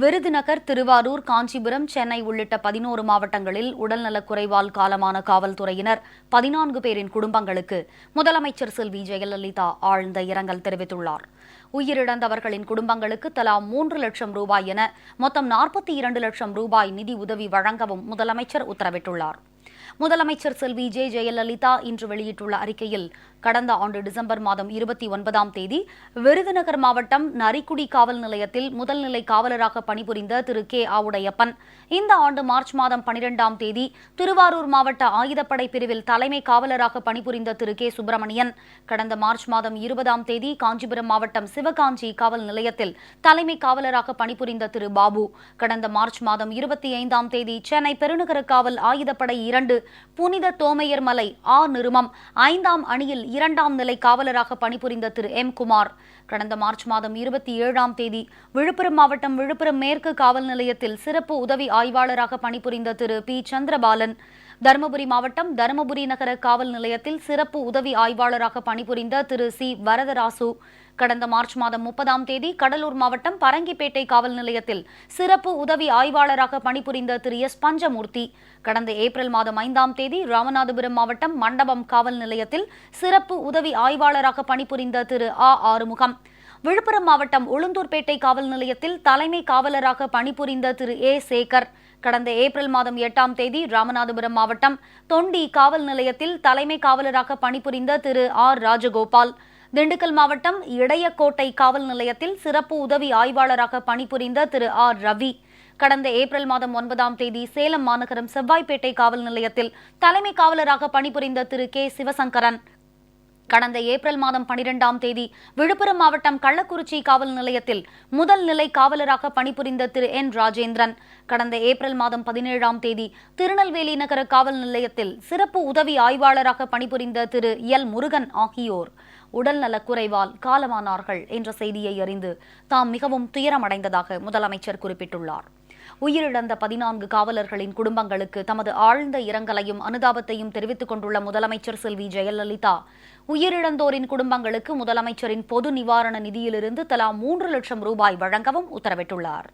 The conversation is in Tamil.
விருதுநகர் திருவாரூர் காஞ்சிபுரம் சென்னை உள்ளிட்ட பதினோரு மாவட்டங்களில் உடல்நலக் குறைவால் காலமான காவல்துறையினர் பதினான்கு பேரின் குடும்பங்களுக்கு முதலமைச்சர் செல்வி ஜெயலலிதா ஆழ்ந்த இரங்கல் தெரிவித்துள்ளார். உயிரிழந்தவர்களின் குடும்பங்களுக்கு தலா மூன்று லட்சம் ரூபாய் என மொத்தம் நாற்பத்தி இரண்டு லட்சம் ரூபாய் நிதி உதவி வழங்கவும் முதலமைச்சர் உத்தரவிட்டுள்ளார். முதலமைச்சர் செல்வி ஜே ஜெயலலிதா இன்று வெளியிட்டுள்ள அறிக்கையில் கடந்த ஆண்டு டிசம்பர் மாதம் இருபத்தி ஒன்பதாம் தேதி விருதுநகர் மாவட்டம் நரிக்குடி காவல் நிலையத்தில் முதல்நிலை காவலராக பணிபுரிந்த திரு கே ஆவுடையப்பன் இந்த ஆண்டு மார்ச் மாதம் பனிரெண்டாம் தேதி திருவாரூர் மாவட்ட ஆயுதப்படை பிரிவில் தலைமை காவலராக பணிபுரிந்த திரு கே சுப்பிரமணியன் கடந்த மார்ச் மாதம் இருபதாம் தேதி காஞ்சிபுரம் மாவட்டம் சிவகாஞ்சி காவல் நிலையத்தில் தலைமை காவலராக பணிபுரிந்த திரு பாபு கடந்த மார்ச் மாதம் இருபத்தி ஐந்தாம் தேதி சென்னை பெருநகர காவல் ஆயுதப்படை இரண்டு புனித தோமையர் மலை ஆ நிறுமம் ஐந்தாம் அணியில் இரண்டாம் நிலை காவலராக பணிபுரிந்த திரு எம் குமார். கடந்த மார்ச் மாதம் இருபத்தி ஏழாம் தேதி விழுப்புரம் மாவட்டம் விழுப்புரம் மேற்கு காவல் நிலையத்தில் சிறப்பு உதவி ஆய்வாளராக பணிபுரிந்த திரு பி. சந்திரபாலன் தருமபுரி மாவட்டம் தருமபுரி நகர காவல் நிலையத்தில் சிறப்பு உதவி ஆய்வாளராக பணிபுரிந்த திரு சி. வரதராசு. கடந்த மார்ச் மாதம் முப்பதாம் தேதி கடலூர் மாவட்டம் பரங்கிப்பேட்டை காவல் நிலையத்தில் சிறப்பு உதவி ஆய்வாளராக பணிபுரிந்த திரு எஸ். பஞ்சமூர்த்தி. கடந்த ஏப்ரல் மாதம் ஐந்தாம் தேதி ராமநாதபுரம் மாவட்டம் மண்டபம் காவல் நிலையத்தில் சிறப்பு உதவி ஆய்வாளராக பணிபுரிந்த திரு ஆ. ஆறுமுகம். விழுப்புரம் மாவட்டம் உளுந்தூர்பேட்டை காவல் நிலையத்தில் தலைமை காவலராக பணிபுரிந்த திரு ஏ சேகர். கடந்த ஏப்ரல் மாதம் எட்டாம் தேதி ராமநாதபுரம் மாவட்டம் தொண்டி காவல் நிலையத்தில் தலைமை காவலராக பணிபுரிந்த திரு ஆர். ராஜகோபால். திண்டுக்கல் மாவட்டம் இடையக்கோட்டை காவல் நிலையத்தில் சிறப்பு உதவி ஆய்வாளராக பணிபுரிந்த திரு ஆர். ரவி. கடந்த ஏப்ரல் மாதம் ஒன்பதாம் தேதி சேலம் மாநகரம் செவ்வாய்ப்பேட்டை காவல் நிலையத்தில் தலைமை காவலராக பணிபுரிந்த திரு கே. சிவசங்கரன். கடந்த ஏப்ரல் மாதம் பனிரெண்டாம் தேதி விழுப்புரம் மாவட்டம் கள்ளக்குறிச்சி காவல் நிலையத்தில் முதல் நிலை காவலராக பணிபுரிந்த திரு என் ராஜேந்திரன். கடந்த ஏப்ரல் மாதம் பதினேழாம் தேதி திருநெல்வேலி நகர காவல் நிலையத்தில் சிறப்பு உதவி ஆய்வாளராக பணிபுரிந்த திரு எல் முருகன் ஆகியோர். உடல்நலக்குறைவால் காலமானார்கள் என்ற செய்தியை அறிந்து தாம் மிகவும் துயரமடைந்ததாக முதலமைச்சர் குறிப்பிட்டுள்ளார். உயிரிழந்த பதினான்கு காவலர்களின் குடும்பங்களுக்கு தமது ஆழ்ந்த இரங்கலையும் அனுதாபத்தையும் தெரிவித்துக் கொண்டுள்ள முதலமைச்சர் செல்வி ஜெயலலிதா உயிரிழந்தோரின் குடும்பங்களுக்கு முதலமைச்சரின் பொது நிவாரண நிதியிலிருந்து தலா மூன்று லட்சம் ரூபாய் வழங்கவும் உத்தரவிட்டுள்ளார்.